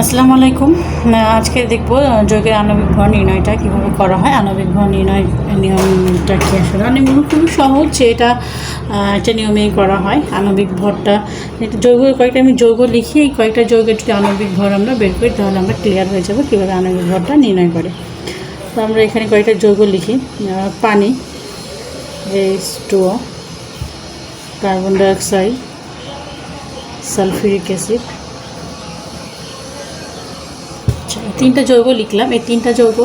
আসসালামু আলাইকুম। আজকে দেখব যোগের আণবিক ভর নির্ণয়টা কীভাবে করা হয়, আণবিক ভর নির্ণয় নিয়মটা কী আসলে? অনেকগুলো খুবই সহজ যে এটা একটা নিয়মেই করা হয়, আণবিক ভরটা। যৌগ, কয়েকটা আমি যৌগ লিখি, এই কয়েকটা যৌগের যদি আণবিক ভর আমরা বের করি, তাহলে আমরা ক্লিয়ার হয়ে যাব কীভাবে আণবিক ভরটা নির্ণয় করে। তো আমরা এখানে কয়েকটা যৌগ লিখি পানি H two carbon dioxide sulphuric acid আচ্ছা এই তিনটা জৈব লিখলাম এই তিনটা যৌগ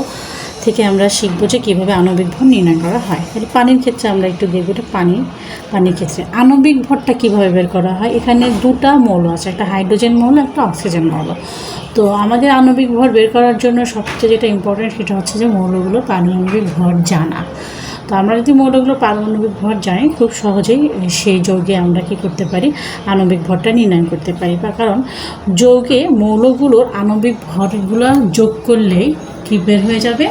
থেকে আমরা শিখব যে কীভাবে আণবিক ভর নির্ণয় করা হয়। তাহলে পানির ক্ষেত্রে আমরা একটু দেখব এটা পানি, পানির ক্ষেত্রে। আণবিক ভরটা কীভাবে বের করা হয়? এখানে দুটা মৌল আছে, একটা হাইড্রোজেন মৌল, একটা অক্সিজেন মৌল। তো আমাদের আণবিক ভর বের করার জন্য সবচেয়ে যেটা ইম্পর্টেন্ট সেটা হচ্ছে যে মৌলগুলো পারমাণবিক ভর জানা। তো আমরা যদি মৌলগুলো পারমাণবিক ভর জানি, খুব সহজেই সেই যৌগে আমরা কি করতে পারি? আণবিক ভরটা নির্ণয় করতে পারি। বা কারণ যৌগে মৌলগুলোর আণবিক ভরগুলো যোগ করলেই কি বের হয়ে যাবে?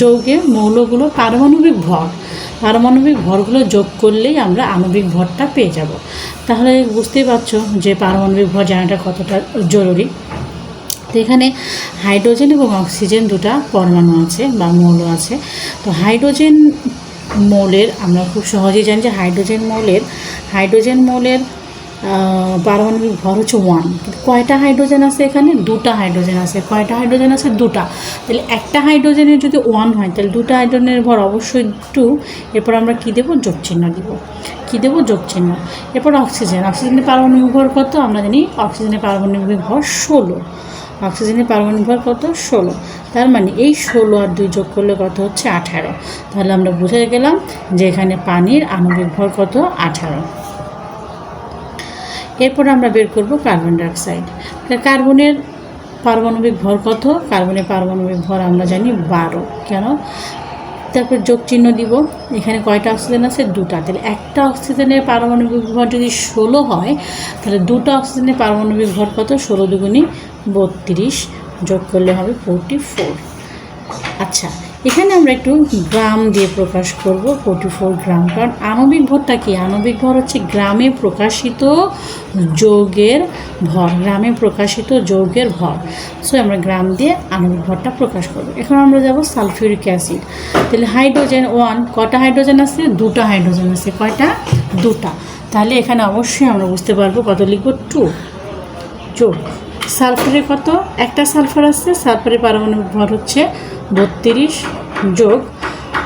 যৌগে মৌলগুলো পারমাণবিক ভর। পারমাণবিক ভরগুলো যোগ করলেই আমরা আণবিক ভরটা পেয়ে যাব। তাহলে বুঝতেই পারছ যে পারমাণবিক ভর জানাটা কতটা জরুরি। তো এখানে হাইড্রোজেন এবং অক্সিজেন দুটা পরমাণু আছে বা মৌল আছে। তো হাইড্রোজেন মৌলের, আমরা খুব সহজেই জানি যে হাইড্রোজেন মৌলের হাইড্রোজেন মৌলের পারমাণবিক ভর হচ্ছে ওয়ান কয়টা হাইড্রোজেন আছে এখানে? দুটা হাইড্রোজেন আছে। কয়টা হাইড্রোজেন আছে? দুটা। তাহলে একটা হাইড্রোজেনের যদি ওয়ান হয়, তাহলে দুটা হাইড্রোজেনের ভর অবশ্যই টু এরপর আমরা কী দেবো? যোগ চিহ্ন দিব। কী দেবো? যোগ চিহ্ন। এরপর অক্সিজেন অক্সিজেনের পারমাণবিক ভর কত? আমরা জানি অক্সিজেনের পারমাণবিক ভর ষোলো। অক্সিজেনের পারমাণবিক ভর কত? ষোলো। তার মানে এই ষোলো আর দুই যোগ করলে কত হচ্ছে? আঠারো। তাহলে আমরা বুঝে গেলাম যে এখানে পানির আণবিক ভর কত? আঠারো। এরপর আমরা বের করব কার্বন ডাইঅক্সাইড। কার্বনের পারমাণবিক ভর কত? কার্বনের পারমাণবিক ভর আমরা জানি বারো। কেন? তারপর যোগ চিহ্ন দিব। এখানে কয়টা অক্সিজেন আছে? দুটা। তাহলে একটা অক্সিজেনের পারমাণবিক ভর যদি ষোলো হয়, তাহলে দুটো অক্সিজেনের পারমাণবিক ভর কত? ষোলো দুগুণি বত্রিশ যোগ করলে হবে ফোরটি ফোর। আচ্ছা এখানে আমরা একটু গ্রাম দিয়ে প্রকাশ করব ফোর্টি ফোর গ্রাম। কারণ আণবিক ভরটা কি? আণবিক ভর হচ্ছে গ্রামে প্রকাশিত যৌগের ভর, গ্রামে প্রকাশিত যৌগের ভর। সো আমরা গ্রাম দিয়ে আণবিক ভরটা প্রকাশ করব। এখন আমরা যাব সালফিউরিক অ্যাসিড। তাহলে হাইড্রোজেন ওয়ান, কটা হাইড্রোজেন আছে? দুটো হাইড্রোজেন আছে। কয়টা? দুটা। তাহলে এখানে অবশ্যই আমরা বুঝতে পারব কত লিখব? টু যোগ। সালফারের কত? একটা সালফার আছে সালফারের পারমাণবিক ভর হচ্ছে বত্রিশ যোগ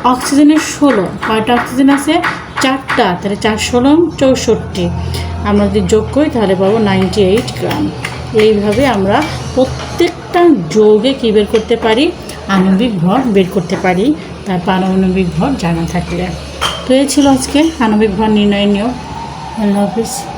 অক্সিজেনের ষোলো। কয়টা অক্সিজেন আছে? চারটা, তাহলে চার ষোলো, চৌষট্টি। আমরা যদি যোগ করি, তাহলে পাবো নাইনটি এইট গ্রাম। এইভাবে আমরা প্রত্যেকটা যোগে কী বের করতে পারি? আণবিক ভর বের করতে পারি। তার পারমাণবিক ভর জানা থাকলে। তো এই ছিল আজকে আণবিক ভর নির্ণয় নিয়ম। আল্লাহ হাফিজ।